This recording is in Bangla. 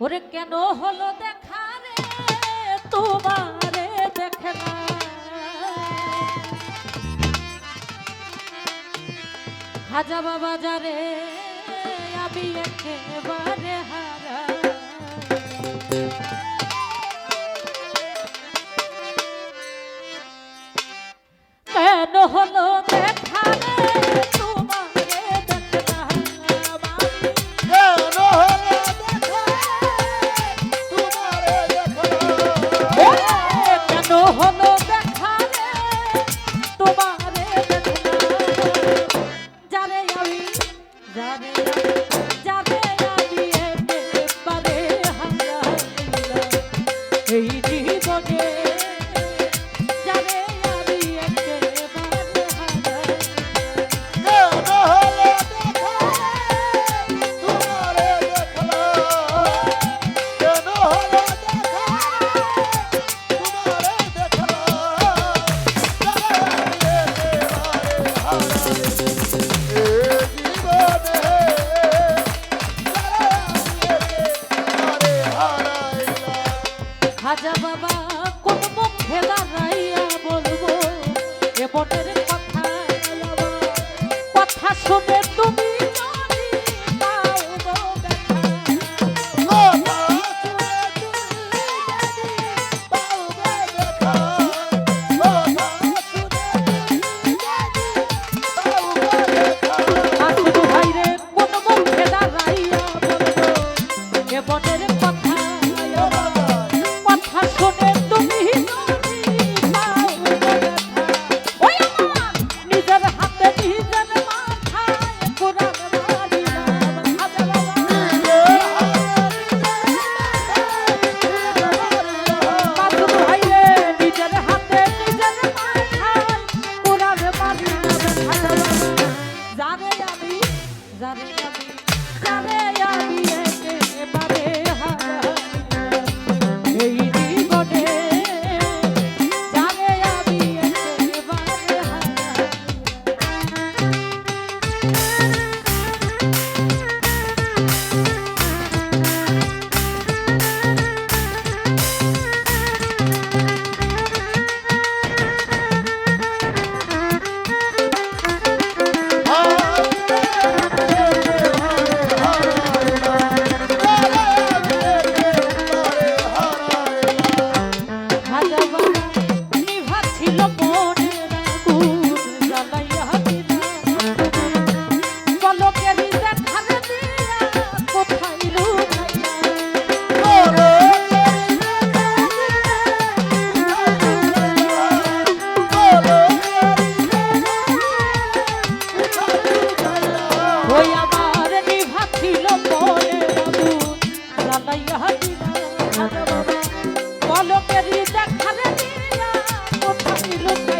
ওরে কেন হলো দেখা রে? তোমারে দেখে না। হাজা বাবা যারে আমি একেবারে হারা। কেন হলো দেখ লোকের দেখা রে কোথায় লোকে